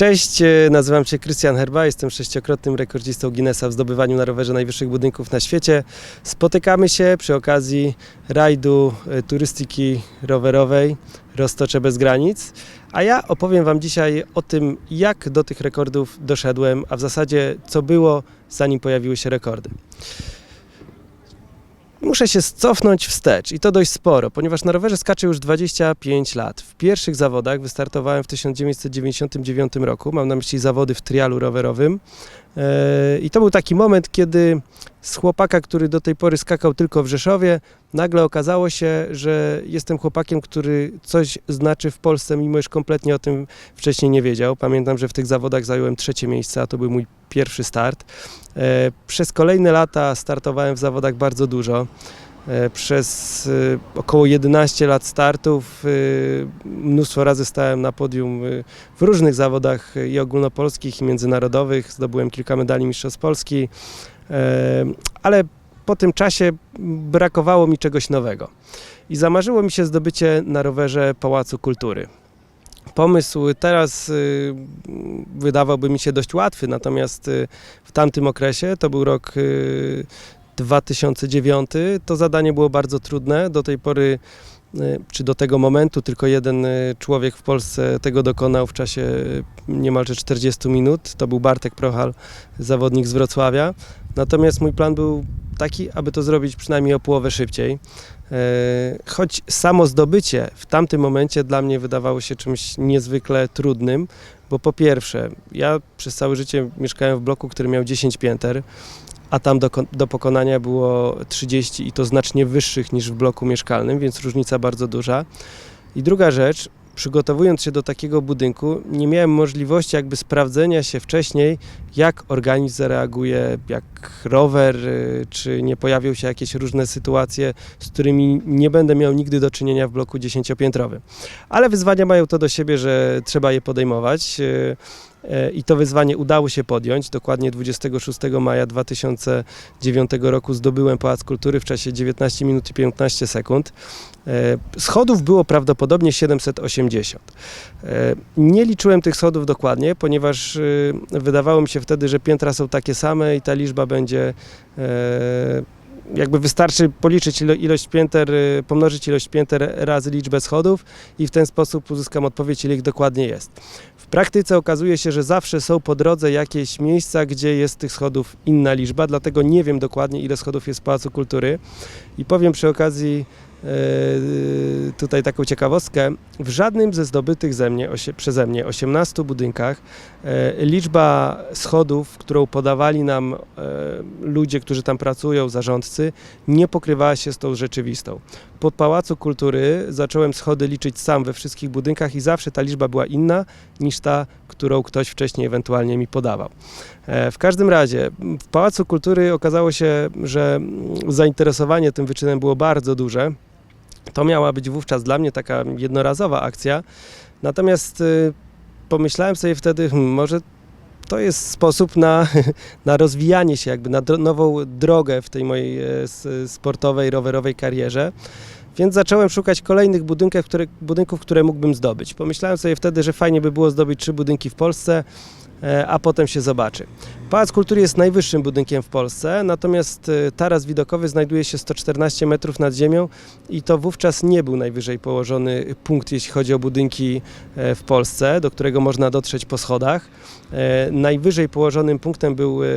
Cześć, e, nazywam się Krystian Herba, jestem sześciokrotnym rekordzistą Guinnessa w zdobywaniu na rowerze najwyższych budynków na świecie. Spotykamy się przy okazji rajdu e, turystyki rowerowej Roztocze bez granic, a ja opowiem Wam dzisiaj o tym, jak do tych rekordów doszedłem, a w zasadzie co było, zanim pojawiły się rekordy. Muszę się cofnąć wstecz i to dość sporo, ponieważ na rowerze skaczę już 25 lat. W pierwszych zawodach wystartowałem w 1999 roku, mam na myśli zawody w trialu rowerowym. E, I to był taki moment, kiedy z chłopaka, który do tej pory skakał tylko w Rzeszowie, nagle okazało się, że jestem chłopakiem, który coś znaczy w Polsce, mimo iż kompletnie o tym wcześniej nie wiedział. Pamiętam, że w tych zawodach zająłem trzecie miejsce, a to był mój pierwszy start. E, Przez kolejne lata startowałem w zawodach bardzo dużo. E, Przez e, około 11 lat startów e, mnóstwo razy stałem na podium w różnych zawodach i ogólnopolskich, i międzynarodowych. Zdobyłem kilka medali Mistrzostw Polski, ale po tym czasie brakowało mi czegoś nowego. I zamarzyło mi się zdobycie na rowerze Pałacu Kultury. Pomysł teraz wydawałby mi się dość łatwy, natomiast w tamtym okresie, to był rok 2009, to zadanie było bardzo trudne. Do tej pory, y, czy do tego momentu, tylko jeden y, człowiek w Polsce tego dokonał w czasie y, niemalże 40 minut. To był Bartek Prochal, zawodnik z Wrocławia. Natomiast mój plan był taki, aby to zrobić przynajmniej o połowę szybciej. E, Choć samo zdobycie w tamtym momencie dla mnie wydawało się czymś niezwykle trudnym, bo po pierwsze, ja przez całe życie mieszkałem w bloku, który miał 10 pięter, a tam do, do pokonania było 30 i to znacznie wyższych niż w bloku mieszkalnym, więc różnica bardzo duża. I druga rzecz, przygotowując się do takiego budynku, nie miałem możliwości jakby sprawdzenia się wcześniej, jak organizm zareaguje, jak rower, y, czy nie pojawią się jakieś różne sytuacje, z którymi nie będę miał nigdy do czynienia w bloku dziesięciopiętrowym. Ale wyzwania mają to do siebie, że trzeba je podejmować. Y, I to wyzwanie udało się podjąć. Dokładnie 26 maja 2009 roku zdobyłem Pałac Kultury w czasie 19 minut i 15 sekund. E, Schodów było prawdopodobnie 780. E, Nie liczyłem tych schodów dokładnie, ponieważ y, wydawało mi się wtedy, że piętra są takie same i ta liczba będzie e, jakby wystarczy policzyć ilo- ilość pięter, y, pomnożyć ilość pięter razy liczbę schodów i w ten sposób uzyskam odpowiedź, ile ich dokładnie jest. Praktyce okazuje się, że zawsze są po drodze jakieś miejsca, gdzie jest tych schodów inna liczba, dlatego nie wiem dokładnie, ile schodów jest w Pałacu Kultury. I powiem przy okazji e, tutaj taką ciekawostkę. W żadnym ze zdobytych ze mnie, osie, przeze mnie 18 budynkach e, liczba schodów, którą podawali nam e, ludzie, którzy tam pracują, zarządcy, nie pokrywała się z tą rzeczywistą. Pod Pałacu Kultury zacząłem schody liczyć sam we wszystkich budynkach i zawsze ta liczba była inna niż ta, którą ktoś wcześniej ewentualnie mi podawał. E, W każdym razie w Pałacu Kultury okazało się, że mm, zainteresowanie tym wyczynem było bardzo duże. To miała być wówczas dla mnie taka jednorazowa akcja. Natomiast y, pomyślałem sobie wtedy, hmm, może to jest sposób na, na rozwijanie się, jakby na nową drogę w tej mojej e, sportowej, rowerowej karierze. Więc zacząłem szukać kolejnych budynków które, budynków, które mógłbym zdobyć. Pomyślałem sobie wtedy, że fajnie by było zdobyć trzy budynki w Polsce, a potem się zobaczy. Pałac Kultury jest najwyższym budynkiem w Polsce, natomiast e, taras widokowy znajduje się 114 metrów nad ziemią i to wówczas nie był najwyżej położony punkt, jeśli chodzi o budynki e, w Polsce, do którego można dotrzeć po schodach. E, Najwyżej położonym punktem był e,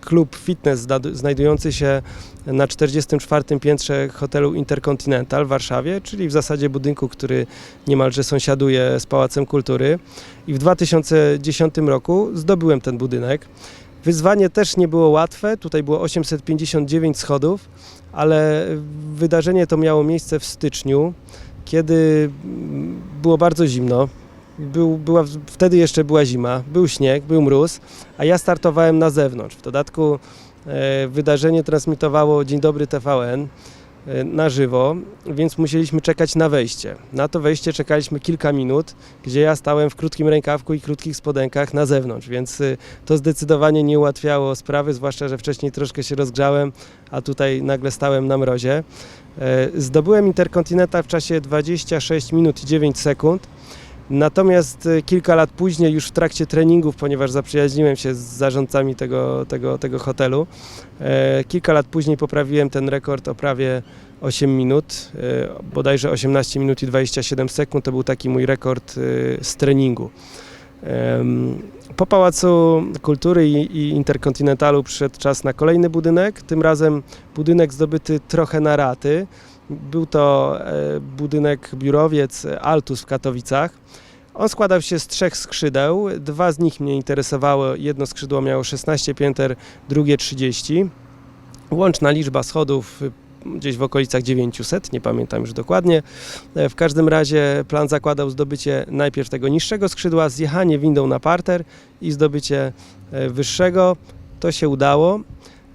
klub fitness znajdujący się na 44 piętrze hotelu Intercontinental w Warszawie, czyli w zasadzie budynku, który niemalże sąsiaduje z Pałacem Kultury. I w 2010 roku zdobyłem ten budynek. Wyzwanie też nie było łatwe, tutaj było 859 schodów, ale wydarzenie to miało miejsce w styczniu, kiedy było bardzo zimno. Był, była, wtedy jeszcze była zima, był śnieg, był mróz, a ja startowałem na zewnątrz. W dodatku wydarzenie transmitowało Dzień Dobry TVN e, na żywo, więc musieliśmy czekać na wejście. Na to wejście czekaliśmy kilka minut, gdzie ja stałem w krótkim rękawku i krótkich spodenkach na zewnątrz, więc y, to zdecydowanie nie ułatwiało sprawy, zwłaszcza, że wcześniej troszkę się rozgrzałem, a tutaj nagle stałem na mrozie. E, Zdobyłem Interkontynenta w czasie 26 minut i 9 sekund. Natomiast e, kilka lat później, już w trakcie treningów, ponieważ zaprzyjaźniłem się z zarządcami tego, tego, tego hotelu, e, kilka lat później poprawiłem ten rekord o prawie 8 minut, e, bodajże 18 minut i 27 sekund. To był taki mój rekord e, z treningu. Po Pałacu Kultury i Interkontynentalu przyszedł czas na kolejny budynek, tym razem budynek zdobyty trochę na raty. Był to e, budynek biurowiec Altus w Katowicach. On składał się z trzech skrzydeł. Dwa z nich mnie interesowało. Jedno skrzydło miało 16 pięter, drugie 30. Łączna liczba schodów y, gdzieś w okolicach 900, nie pamiętam już dokładnie. E, W każdym razie plan zakładał zdobycie najpierw tego niższego skrzydła, zjechanie windą na parter i zdobycie e, wyższego. To się udało,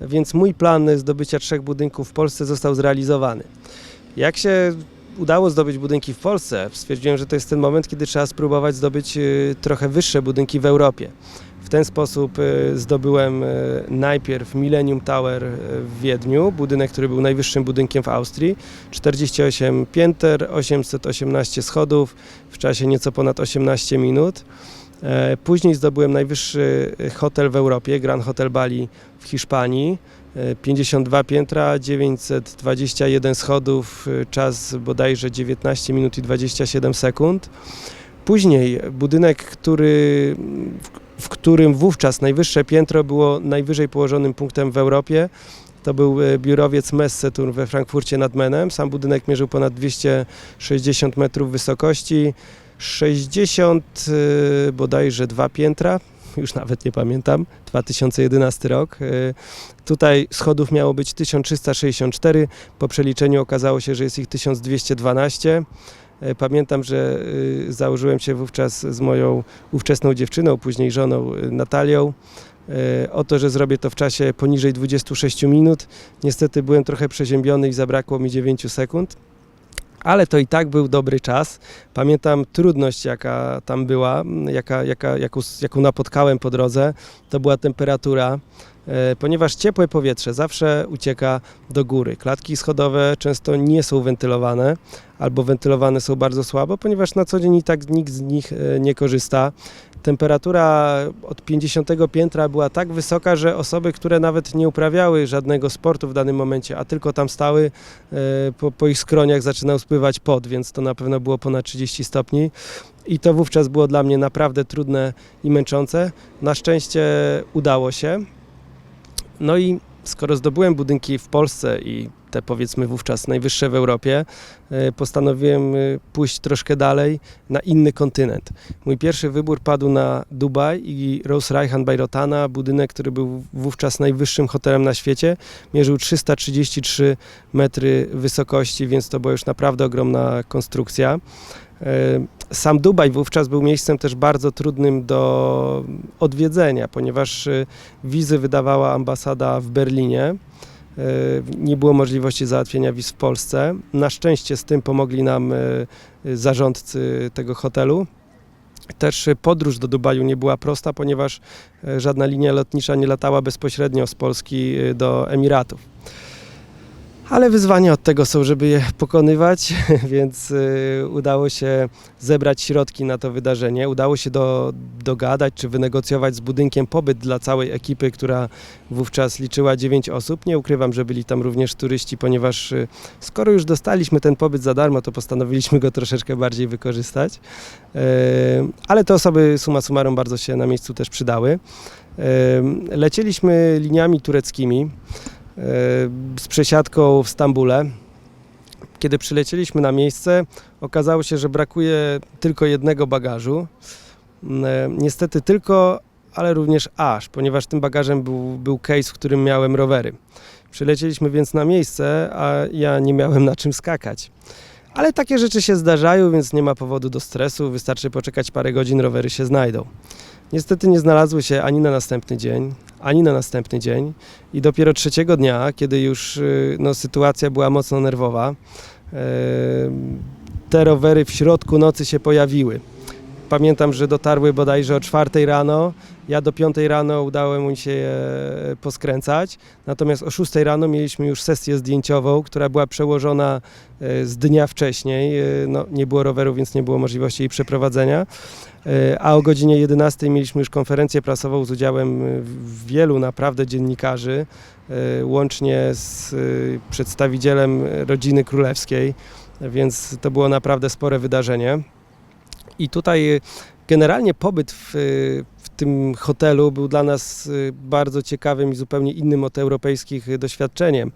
więc mój plan zdobycia trzech budynków w Polsce został zrealizowany. Jak się udało zdobyć budynki w Polsce, stwierdziłem, że to jest ten moment, kiedy trzeba spróbować zdobyć y, trochę wyższe budynki w Europie. W ten sposób y, zdobyłem y, najpierw Millennium Tower w Wiedniu, budynek, który był najwyższym budynkiem w Austrii. 48 pięter, 818 schodów w czasie nieco ponad 18 minut. E, Później zdobyłem najwyższy y, hotel w Europie, Grand Hotel Bali w Hiszpanii. E, 52 piętra, 921 schodów, czas bodajże 19 minut i 27 sekund. Później budynek, który, w, którym wówczas najwyższe piętro było najwyżej położonym punktem w Europie. To był e, biurowiec Messeturm we Frankfurcie nad Menem. Sam budynek mierzył ponad 260 metrów wysokości, 60 y, bodajże dwa piętra, już nawet nie pamiętam, 2011 rok. Y, Tutaj schodów miało być 1364, po przeliczeniu okazało się, że jest ich 1212. E, Pamiętam, że y, założyłem się wówczas z moją ówczesną dziewczyną, później żoną y, Natalią, o to, że zrobię to w czasie poniżej 26 minut. Niestety byłem trochę przeziębiony i zabrakło mi 9 sekund. Ale to i tak był dobry czas. Pamiętam trudność, jaka tam była, jaka, jaka, jaką, jaką napotkałem po drodze. To była temperatura, e, ponieważ ciepłe powietrze zawsze ucieka do góry. Klatki schodowe często nie są wentylowane albo wentylowane są bardzo słabo, ponieważ na co dzień i tak nikt z nich e, nie korzysta. Temperatura od 50 piętra była tak wysoka, że osoby, które nawet nie uprawiały żadnego sportu w danym momencie, a tylko tam stały, e, po, po ich skroniach zaczynał spływać pot, więc to na pewno było ponad 30 stopni. I to wówczas było dla mnie naprawdę trudne i męczące. Na szczęście udało się. No i skoro zdobyłem budynki w Polsce i te powiedzmy wówczas najwyższe w Europie, e, postanowiłem e, pójść troszkę dalej na inny kontynent. Mój pierwszy wybór padł na Dubaj i Rose Raihan Bayrotana, budynek, który był wówczas najwyższym hotelem na świecie. Mierzył 333 metry wysokości, więc to była już naprawdę ogromna konstrukcja. E, Sam Dubaj wówczas był miejscem też bardzo trudnym do odwiedzenia, ponieważ wizy wydawała ambasada w Berlinie. E, Nie było możliwości załatwienia wiz w Polsce. Na szczęście z tym pomogli nam e, zarządcy tego hotelu. Też podróż do Dubaju nie była prosta, ponieważ e, żadna linia lotnicza nie latała bezpośrednio z Polski do Emiratów. Ale wyzwania od tego są, żeby je pokonywać, więc y, udało się zebrać środki na to wydarzenie. Udało się do, dogadać czy wynegocjować z budynkiem pobyt dla całej ekipy, która wówczas liczyła 9 osób. Nie ukrywam, że byli tam również turyści, ponieważ y, skoro już dostaliśmy ten pobyt za darmo, to postanowiliśmy go troszeczkę bardziej wykorzystać. Y, ale te osoby summa summarum bardzo się na miejscu też przydały. Lecieliśmy liniami tureckimi z przesiadką w Stambule. Kiedy przylecieliśmy na miejsce, okazało się, że brakuje tylko jednego bagażu. E, Niestety tylko, ale również aż, ponieważ tym bagażem był, był case, w którym miałem rowery. Przylecieliśmy więc na miejsce, a ja nie miałem na czym skakać. Ale takie rzeczy się zdarzają, więc nie ma powodu do stresu, wystarczy poczekać parę godzin, rowery się znajdą. Niestety nie znalazły się ani na następny dzień, ani na następny dzień i dopiero trzeciego dnia, kiedy już y, no, sytuacja była mocno nerwowa, e, te rowery w środku nocy się pojawiły. Pamiętam, że dotarły bodajże o czwartej rano Ja do 5 rano udało mi się je poskręcać, natomiast o 6 rano mieliśmy już sesję zdjęciową, która była przełożona e, z dnia wcześniej. E, No, nie było roweru, więc nie było możliwości jej przeprowadzenia. E, A o godzinie 11 mieliśmy już konferencję prasową z udziałem wielu naprawdę dziennikarzy, łącznie z przedstawicielem rodziny królewskiej, więc to było naprawdę spore wydarzenie. I tutaj e, generalnie pobyt w, e, w tym hotelu był dla nas e, bardzo ciekawym i zupełnie innym od europejskich doświadczeniem.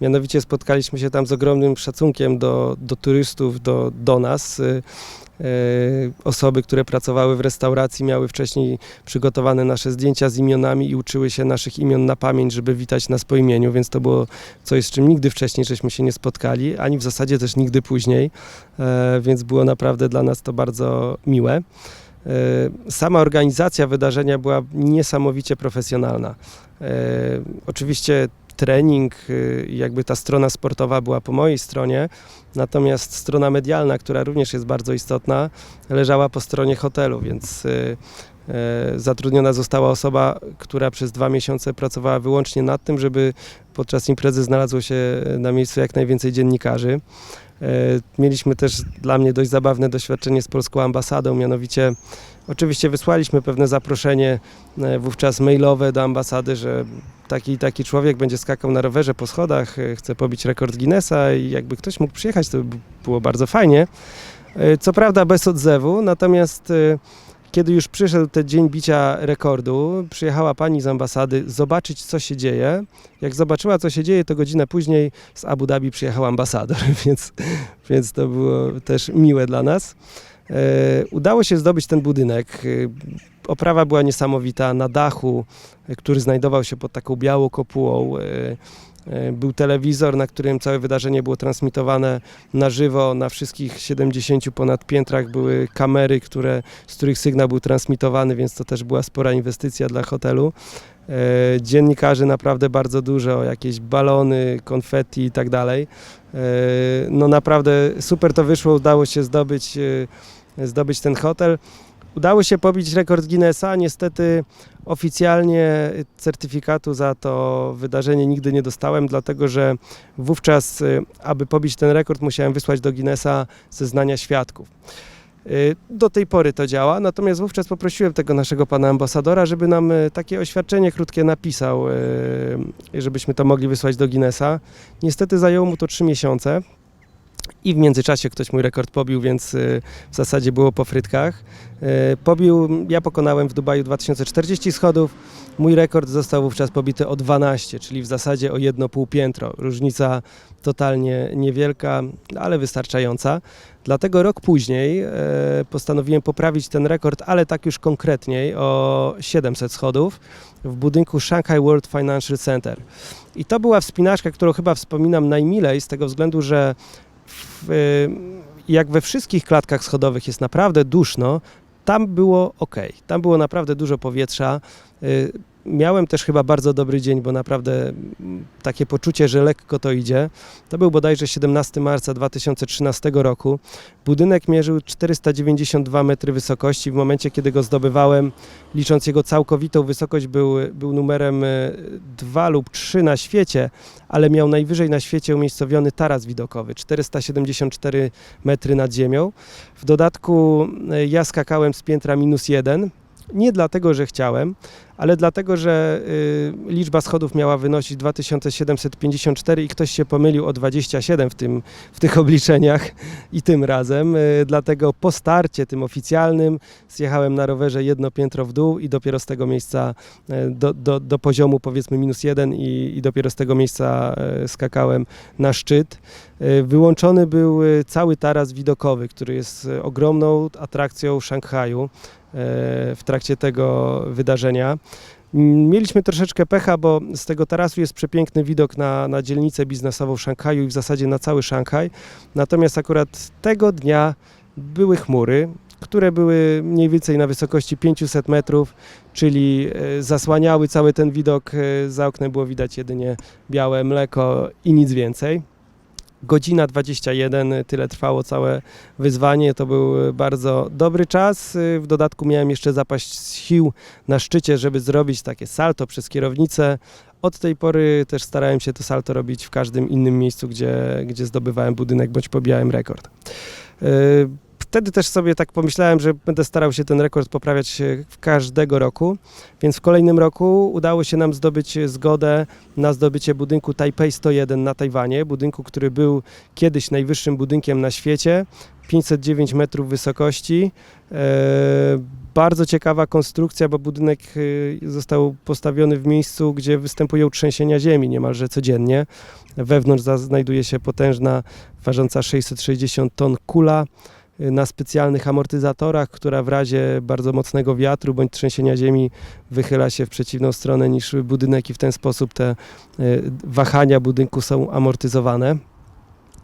Mianowicie spotkaliśmy się tam z ogromnym szacunkiem do, do turystów, do, do nas. E, Osoby, które pracowały w restauracji, miały wcześniej przygotowane nasze zdjęcia z imionami i uczyły się naszych imion na pamięć, żeby witać nas po imieniu, więc to było coś, z czym nigdy wcześniej żeśmy się nie spotkali, ani w zasadzie też nigdy później, e, więc było naprawdę dla nas to bardzo miłe. E, Sama organizacja wydarzenia była niesamowicie profesjonalna. Oczywiście trening, y, jakby ta strona sportowa była po mojej stronie, natomiast strona medialna, która również jest bardzo istotna, leżała po stronie hotelu, więc y, e, zatrudniona została osoba, która przez dwa miesiące pracowała wyłącznie nad tym, żeby podczas imprezy znalazło się na miejscu jak najwięcej dziennikarzy. Mieliśmy też dla mnie dość zabawne doświadczenie z polską ambasadą, mianowicie oczywiście wysłaliśmy pewne zaproszenie wówczas mailowe do ambasady, że taki taki człowiek będzie skakał na rowerze po schodach, e, chce pobić rekord Guinnessa i jakby ktoś mógł przyjechać, to by było bardzo fajnie. E, Co prawda bez odzewu, natomiast e, kiedy już przyszedł ten dzień bicia rekordu, przyjechała pani z ambasady zobaczyć, co się dzieje. Jak zobaczyła, co się dzieje, to godzinę później z Abu Dhabi przyjechał ambasador, więc, więc to było też miłe dla nas. Udało się zdobyć ten budynek. Oprawa była niesamowita. Na dachu, e, który znajdował się pod taką białą kopułą, e, e, był telewizor, na którym całe wydarzenie było transmitowane na żywo. Na wszystkich 70 ponad piętrach były kamery, które, z których sygnał był transmitowany, więc to też była spora inwestycja dla hotelu. Dziennikarzy naprawdę bardzo dużo, jakieś balony, konfetti i tak dalej. No naprawdę super to wyszło, udało się zdobyć, zdobyć ten hotel. Udało się pobić rekord Guinnessa. Niestety oficjalnie certyfikatu za to wydarzenie nigdy nie dostałem, dlatego że wówczas, y, aby pobić ten rekord, musiałem wysłać do Guinnessa zeznania świadków. Y, Do tej pory to działa, natomiast wówczas poprosiłem tego naszego pana ambasadora, żeby nam y, takie oświadczenie krótkie napisał, żebyśmy to mogli wysłać do Guinnessa. Niestety zajęło mu to trzy miesiące i w międzyczasie ktoś mój rekord pobił, więc y, w zasadzie było po frytkach. Y, Pobił, ja pokonałem w Dubaju 2040 schodów, mój rekord został wówczas pobity o 12, czyli w zasadzie o jedno pół piętro. Różnica totalnie niewielka, ale wystarczająca. Dlatego rok później e, postanowiłem poprawić ten rekord, ale tak już konkretniej o 700 schodów w budynku Shanghai World Financial Center. I to była wspinaczka, którą chyba wspominam najmilej z tego względu, że w, y, jak we wszystkich klatkach schodowych jest naprawdę duszno, tam było ok. Tam było naprawdę dużo powietrza. Miałem też chyba bardzo dobry dzień, bo naprawdę mm, takie poczucie, że lekko to idzie. To był bodajże 17 marca 2013 roku. Budynek mierzył 492 metry wysokości. W momencie, kiedy go zdobywałem, licząc jego całkowitą wysokość, był, był numerem 2 lub 3 na świecie, ale miał najwyżej na świecie umiejscowiony taras widokowy 474 metry nad ziemią. W dodatku e, ja skakałem z piętra minus jeden. Nie dlatego, że chciałem, ale dlatego, że y, liczba schodów miała wynosić 2754 i ktoś się pomylił o 27 w, tym, w tych obliczeniach i tym razem. Y, dlatego po starcie tym oficjalnym zjechałem na rowerze jedno piętro w dół i dopiero z tego miejsca y, do, do, do poziomu powiedzmy minus jeden i, i dopiero z tego miejsca y, skakałem na szczyt. Y, Wyłączony był y, cały taras widokowy, który jest y, ogromną atrakcją Szanghaju w trakcie tego wydarzenia. Mieliśmy troszeczkę pecha, bo z tego tarasu jest przepiękny widok na, na dzielnicę biznesową Szanghaju i w zasadzie na cały Szanghaj. Natomiast akurat tego dnia były chmury, które były mniej więcej na wysokości 500 metrów, czyli e, zasłaniały cały ten widok. e, Za oknem było widać jedynie białe mleko i nic więcej. Godzina 21, tyle trwało całe wyzwanie. To był bardzo dobry czas. W dodatku miałem jeszcze zapaść sił na szczycie, żeby zrobić takie salto przez kierownicę. Od tej pory też starałem się to salto robić w każdym innym miejscu, gdzie, gdzie zdobywałem budynek bądź pobijałem rekord. Wtedy też sobie tak pomyślałem, że będę starał się ten rekord poprawiać e, każdego roku, więc w kolejnym roku udało się nam zdobyć zgodę na zdobycie budynku Taipei 101 na Tajwanie, budynku, który był kiedyś najwyższym budynkiem na świecie, 509 metrów wysokości. E, bardzo ciekawa konstrukcja, bo budynek e, został postawiony w miejscu, gdzie występują trzęsienia ziemi niemalże codziennie. Wewnątrz znajduje się potężna, ważąca 660 ton kula na specjalnych amortyzatorach, która w razie bardzo mocnego wiatru bądź trzęsienia ziemi wychyla się w przeciwną stronę niż budynek i w ten sposób te y, wahania budynku są amortyzowane.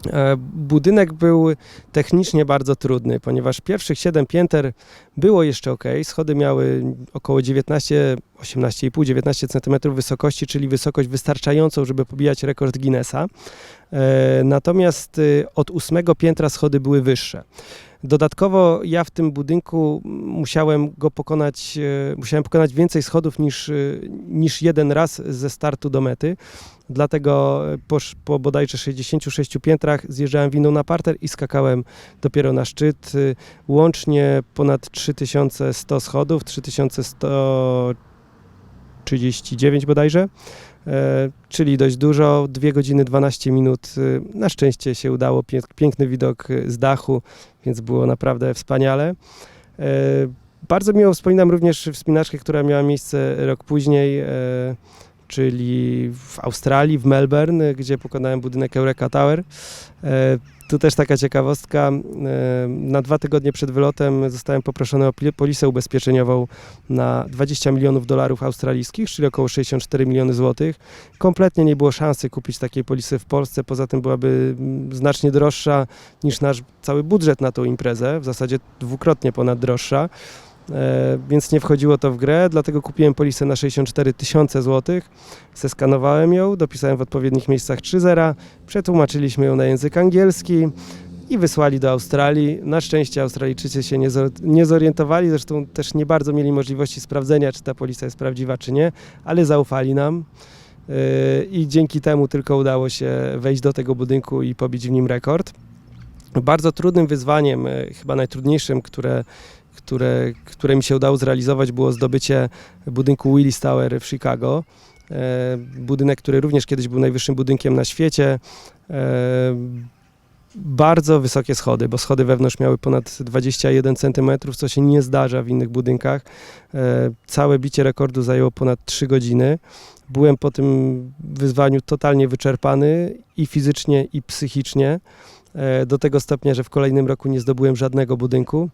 E, Budynek był technicznie bardzo trudny, ponieważ pierwszych 7 pięter było jeszcze ok. Schody miały około 19, 18,5-19 cm wysokości, czyli wysokość wystarczającą, żeby pobijać rekord Guinnessa. E, Natomiast y, od ósmego piętra schody były wyższe. Dodatkowo ja w tym budynku musiałem go pokonać, e, musiałem pokonać więcej schodów niż, e, niż jeden raz ze startu do mety. Dlatego e, po, po bodajże 66 piętrach zjeżdżałem windą na parter i skakałem dopiero na szczyt. Y, Łącznie ponad 3100 schodów, 3139 bodajże. E, czyli dość dużo, 2 godziny 12 minut. Y, Na szczęście się udało, pięk- piękny widok y, z dachu, więc było naprawdę wspaniale. E, Bardzo miło wspominam również wspinaczkę, która miała miejsce rok później, czyli w Australii, w Melbourne, gdzie pokonałem budynek Eureka Tower. E, Tu też taka ciekawostka. e, Na dwa tygodnie przed wylotem zostałem poproszony o polisę ubezpieczeniową na 20 milionów dolarów australijskich, czyli około 64 miliony złotych. Kompletnie nie było szansy kupić takiej polisy w Polsce, poza tym byłaby znacznie droższa niż nasz cały budżet na tą imprezę, w zasadzie dwukrotnie ponad droższa. E, więc nie wchodziło to w grę, dlatego kupiłem polisę na 64 tysiące złotych, zeskanowałem ją, dopisałem w odpowiednich miejscach 3 zera, przetłumaczyliśmy ją na język angielski i wysłali do Australii. Na szczęście Australijczycy się nie, nie zorientowali, zresztą też nie bardzo mieli możliwości sprawdzenia, czy ta polisa jest prawdziwa, czy nie, ale zaufali nam. Yy, I dzięki temu tylko udało się wejść do tego budynku i pobić w nim rekord. Bardzo trudnym wyzwaniem, e, chyba najtrudniejszym, które, które, które mi się udało zrealizować, było zdobycie budynku Willis Tower w Chicago. E, Budynek, który również kiedyś był najwyższym budynkiem na świecie. E, Bardzo wysokie schody, bo schody wewnątrz miały ponad 21 cm, co się nie zdarza w innych budynkach. E, Całe bicie rekordu zajęło ponad 3 godziny. Byłem po tym wyzwaniu totalnie wyczerpany i fizycznie, i psychicznie. Do tego stopnia, że w kolejnym roku nie zdobyłem żadnego budynku.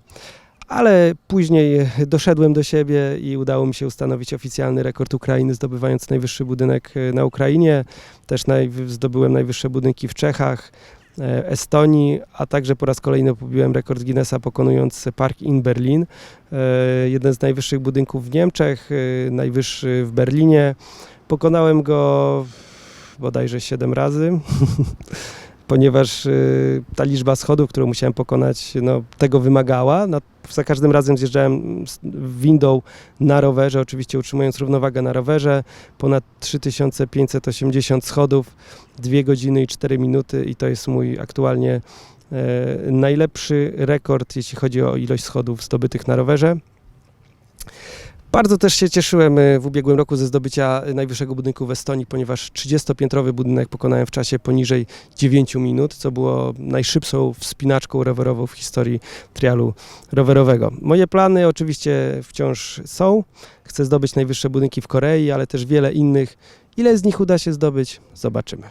Ale później doszedłem do siebie i udało mi się ustanowić oficjalny rekord Ukrainy, zdobywając najwyższy budynek e, na Ukrainie. Też naj, zdobyłem najwyższe budynki w Czechach, e, Estonii, a także po raz kolejny pobiłem rekord Guinnessa, pokonując Park in Berlin. E, Jeden z najwyższych budynków w Niemczech, najwyższy w Berlinie. Pokonałem go bodajże 7 razy. ponieważ y, ta liczba schodów, którą musiałem pokonać, no, tego wymagała. No, za każdym razem zjeżdżałem windą na rowerze, oczywiście utrzymując równowagę na rowerze. Ponad 3580 schodów, 2 godziny i 4 minuty i to jest mój aktualnie e, najlepszy rekord, jeśli chodzi o ilość schodów zdobytych na rowerze. Bardzo też się cieszyłem e, w ubiegłym roku ze zdobycia najwyższego budynku w Estonii, ponieważ 30-piętrowy budynek pokonałem w czasie poniżej 9 minut, co było najszybszą wspinaczką rowerową w historii trialu rowerowego. Moje plany oczywiście wciąż są. Chcę zdobyć najwyższe budynki w Korei, ale też wiele innych. Ile z nich uda się zdobyć? Zobaczymy.